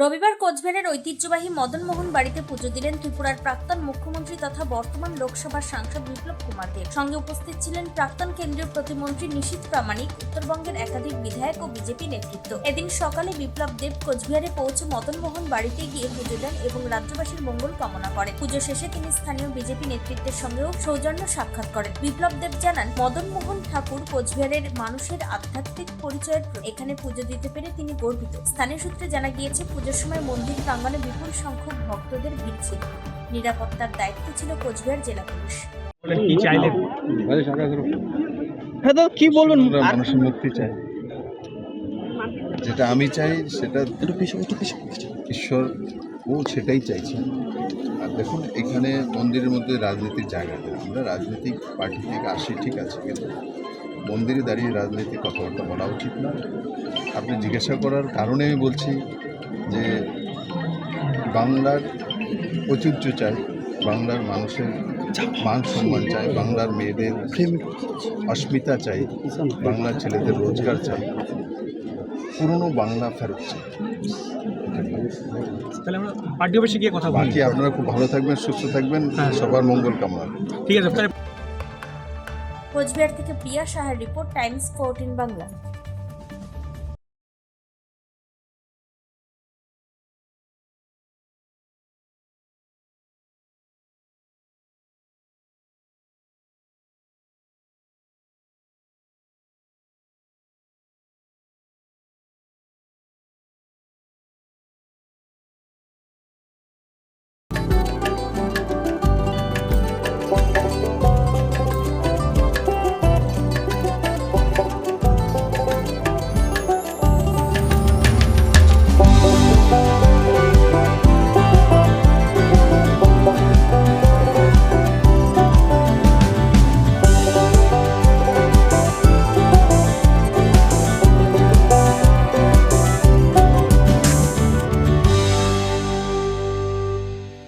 রবিবার কোচবিহারের ঐতিহ্যবাহী মদনমোহন বাড়িতে পুজো দিলেন ত্রিপুরার প্রাক্তন মুখ্যমন্ত্রী তথা বর্তমান লোকসভার সাংসদ বিপ্লব কুমার দেব। সঙ্গে উপস্থিত ছিলেন প্রাক্তন কেন্দ্রীয় প্রতিমন্ত্রী নিশীত প্রামাণিক, উত্তরবঙ্গের একাধিক বিধায়ক ও বিজেপি নেতৃত্ব। এদিন সকালে বিপ্লব দেব কোচবিহারে পৌঁছে মদনমোহন বাড়িতে গিয়ে পুজো দেন এবং রাজ্যবাসীর মঙ্গল কামনা করেন। পুজো শেষে তিনি স্থানীয় বিজেপি নেতৃত্বের সঙ্গেও সৌজন্য সাক্ষাৎ করেন। বিপ্লব দেব জানান, মদনমোহন ঠাকুর কোচবিহারের মানুষের আধ্যাত্মিক পরিচয়ের। এখানে পুজো দিতে পেরে তিনি গর্বিত। স্থানীয় সূত্রে জানা গিয়েছে পুজোর সময় মন্দির প্রাঙ্গণে বিপুল সংখ্যক ভক্তদের ভিড় ছিল। নিরাপত্তার দায়িত্ব ছিল কোচবিহার জেলা পুলিশ। হ্যাঁ তো কি বলবেন? আমরা মানুষের মুক্তি চাই। যেটা আমি চাই সেটা ঈশ্বর ও সেটাই চাইছে। আর দেখুন এখানে মন্দিরের মধ্যে রাজনীতির জায়গা নেই। আমরা রাজনৈতিক পার্টি থেকে আসি ঠিক আছে কিন্তু মন্দিরে দাঁড়িয়ে রাজনৈতিক কথাবার্তা বলা উচিত না আপনি জিজ্ঞাসা করার কারণে আমি বলছি যে বাংলার ঐতিহ্য চাই বাংলার মানুষের মান সম্মান চাই বাংলার মেয়েদের অস্মিতা চাই বাংলার ছেলেদের রোজগার চাই। পুরনো বাংলা ফেরত চাই। তাহলে আমরা পার্টি অফিসে গিয়ে কথা বাকি আপনারা খুব ভালো থাকবেন সুস্থ থাকবেন। হ্যাঁ। সবার মঙ্গল কামনা। ঠিক আছে তাহলে কোচবিহার থেকে প্রিয়া সাহার রিপোর্ট টাইমস ফোরটিন বাংলা।